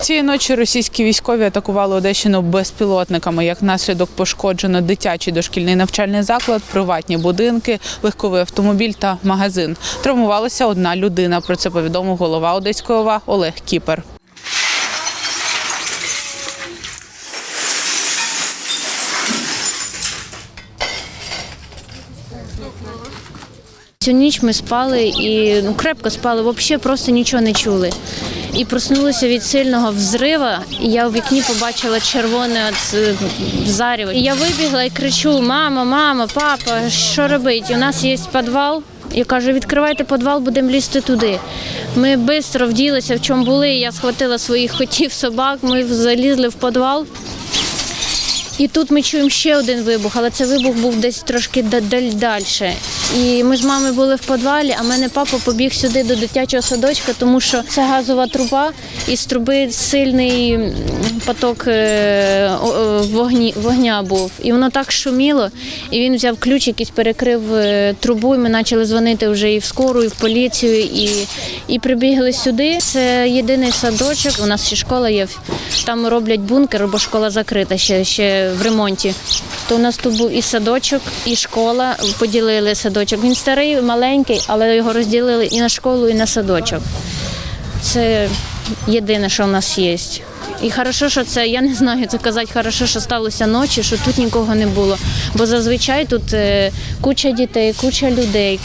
Цієї ночі російські військові атакували Одещину безпілотниками. Як наслідок пошкоджено дитячий дошкільний навчальний заклад, приватні будинки, легковий автомобіль та магазин. Травмувалася одна людина. Про це повідомив голова Одеської ОВА Олег Кіпер. Цю ніч ми спали і ну, крепко спали, взагалі просто нічого не чули. І проснулися від сильного взрива, і я у вікні побачила червоне е, зарево. І я вибігла і кричу: Мама, мама, папа, що робити? У нас є підвал. Я кажу, відкривайте підвал, будемо лізти туди. Ми швидко вділися, в чому були. Я схватила своїх котів, собак, ми залізли в підвал. І тут ми чуємо ще один вибух, але це вибух був десь трошки далі. І ми з мамою були в підвалі, а мене папа побіг сюди до дитячого садочка, тому що це газова труба, і з труби сильний поток е, о, вогні, вогня був. І воно так шуміло, і він взяв ключ, якийсь перекрив е, трубу, і ми почали дзвонити вже і в скору, і в поліцію, і, і прибігли сюди. Це єдиний садочок. У нас ще школа є. Там роблять бункер, бо школа закрита ще, ще в ремонті. То у нас тут був і садочок, і школа. Поділили садочок. Він старий, маленький, але його розділили і на школу, і на садочок. Це єдине, що в нас є. І хорошо, що це, я не знаю, це казати, хорошо, що сталося ночі, що тут нікого не було. Бо зазвичай тут е, куча дітей, куча людей,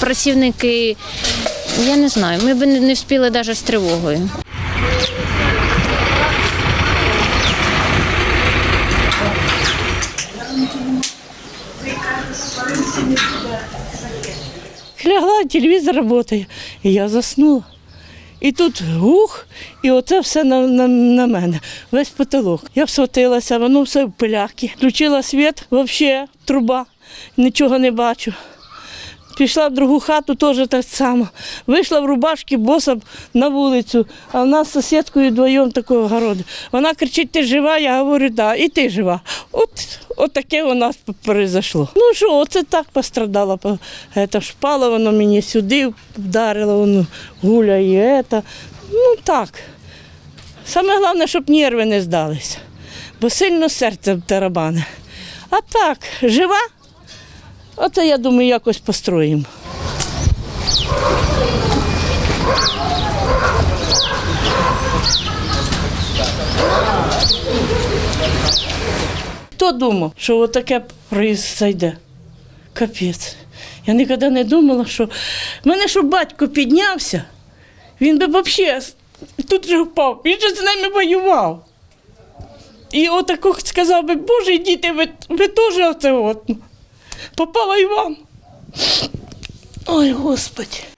працівники. Я не знаю, ми б не встигли навіть з тривогою. Лягла, телевізор працює, і я заснула. І тут гух, і оце все на, на, на мене, весь потолок. Я всотилася, воно все в пиляки. Включила світ, взагалі труба, нічого не бачу. Пішла в другу хату, теж так само. Вийшла в рубашки, боса на вулицю, а в нас з сусідкою вдвоєм такого городу. Вона кричить, ти жива? Я говорю, да, і ти жива. От, от таке у нас произошло. Ну що, оце так пострадала. Це впало воно мені сюди, вдарило, воно гуляє. і. Ну так. Саме головне, щоб нерви не здалися, бо сильно серце тарабане. А так, жива? Оце я думаю, якось построїмо. Хто думав, що отаке произойде? Капець. Я ніколи не думала, що. Мене що батько піднявся, він би взагалі тут же впав. Він же з нами воював. І отако сказав би, Боже, діти, ви, ви теж оце от. Попала і вам. Ой, Господи.